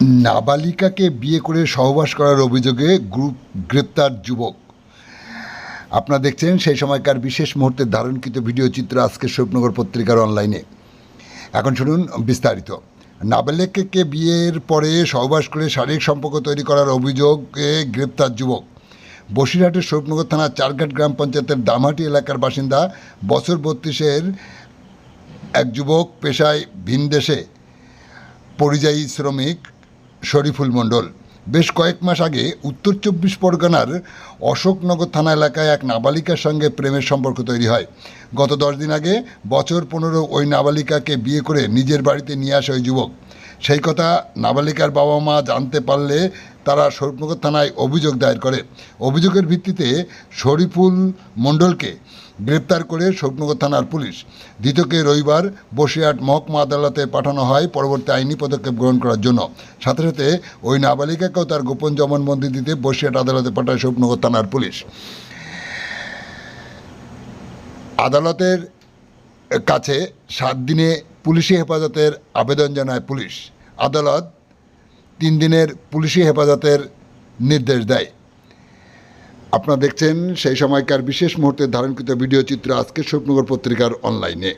নাবালিকাকে বিয়ে করে সহবাস করার অভিযোগে গ্রুপ গ্রেপ্তার যুবক। আপনারা দেখছেন সেই সময়কার বিশেষ মুহূর্তের ধারণকৃত ভিডিও চিত্র আজকে স্বপ্নগর পত্রিকার অনলাইনে। এখন শুনুন বিস্তারিত। নাবালিকাকে বিয়ের পরে সহবাস করে শারীরিক সম্পর্ক তৈরি করার অভিযোগে গ্রেপ্তার যুবক। বসিরহাটের স্বপ্নগর থানার চারঘাট গ্রাম পঞ্চায়েতের দামহাটি এলাকার বাসিন্দা বছর বত্রিশের এক যুবক পেশায় ভিনদেশে পরিযায়ী শ্রমিক শরীফুল মণ্ডল। বেশ কয়েক মাস আগে উত্তর চব্বিশ পরগনার অশোকনগর থানা এলাকায় এক নাবালিকার সঙ্গে প্রেমের সম্পর্ক তৈরি হয়। গত দশ দিন আগে বছর পনেরো ওই নাবালিকাকে বিয়ে করে নিজের বাড়িতে নিয়ে আসে ওই যুবক। সেই কথা নাবালিকার বাবা মা জানতে পারলে তারা শরীফনগর থানায় অভিযোগ দায়ের করে। অভিযোগের ভিত্তিতে শরীফুল মণ্ডলকে গ্রেপ্তার করে শোকনগর থানার পুলিশ। ধৃতকে রবিবার বসিরহাট মহকুমা আদালতে পাঠানো হয় পরবর্তী আইনি পদক্ষেপ গ্রহণ করার জন্য। সাথে সাথে ওই নাবালিকাকেও তার গোপন জবানবন্দি দিতে বসিরহাট আদালতে পাঠায় শোকনগর থানার পুলিশ। আদালতের কাছে সাত দিনে পুলিশি হেফাজতের আবেদন জানায় পুলিশ। আদালত তিন দিনের পুলিশি হেফাজতের নির্দেশ দেয়। আপনারা দেখছেন সেই সময়কার বিশেষ মুহূর্তে ধারণকৃত ভিডিও চিত্র আজকে স্বপ্নগর পত্রিকার অনলাইনে।